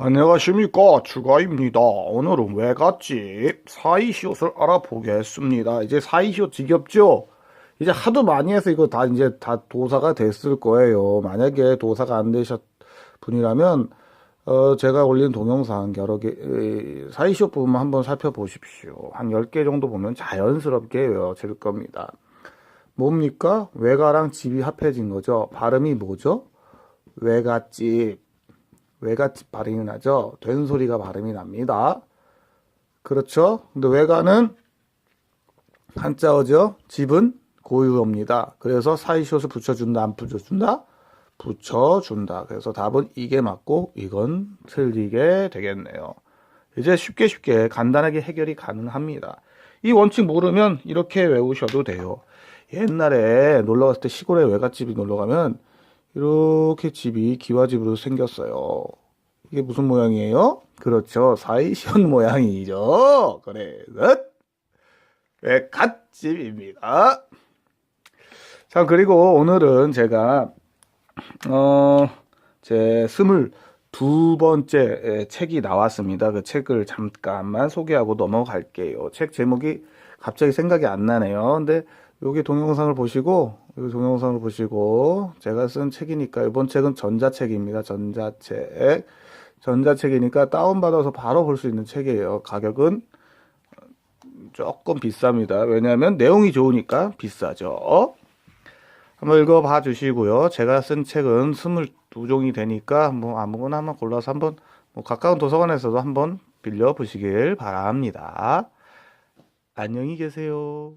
안녕하십니까 추가입니다. 오늘은 외갓집 사이시옷을 알아보겠습니다. 이제 사이시옷 지겹죠? 이제 하도 많이 해서 이거 다 이제 다 도사가 됐을 거예요. 만약에 도사가 안 되셨 분이라면 어 제가 올린 동영상 여러 개 에, 사이시옷 부분만 한번 살펴보십시오. 한 10개 정도 보면 자연스럽게 외워질 겁니다. 뭡니까? 외가랑 집이 합해진 거죠. 발음이 뭐죠? 외갓집. 외갓집 발음이 나죠? 된 소리가 발음이 납니다. 그렇죠? 근데 외가는 한자어죠? 집은 고유어입니다. 그래서 사이시옷을 붙여준다, 안 붙여준다? 붙여준다. 그래서 답은 이게 맞고 이건 틀리게 되겠네요. 이제 쉽게 쉽게 간단하게 해결이 가능합니다. 이 원칙 모르면 이렇게 외우셔도 돼요. 옛날에 놀러 갔을 때 시골에 외갓집이 놀러 가면 이렇게 집이 기와집으로 생겼어요. 이게 무슨 모양이에요? 그렇죠. 사이시온 모양이죠. 그래서 외갓집입니다. 자, 그리고 오늘은 제가 어, 제 스물 두 번째 책이 나왔습니다. 그 책을 잠깐만 소개하고 넘어갈게요. 책 제목이 갑자기 생각이 안 나네요. 근데 여기 동영상을 보시고 여기 동영상을 보시고 제가 쓴 책이니까 이번 책은 전자책입니다. 전자책. 전자책이니까 다운받아서 바로 볼 수 있는 책이에요. 가격은 조금 비쌉니다. 왜냐하면 내용이 좋으니까 비싸죠. 한번 읽어봐 주시고요. 제가 쓴 책은 22종이 되니까 뭐 아무거나 한번 골라서 한번 뭐 가까운 도서관에서도 한번 빌려 보시길 바랍니다. 안녕히 계세요.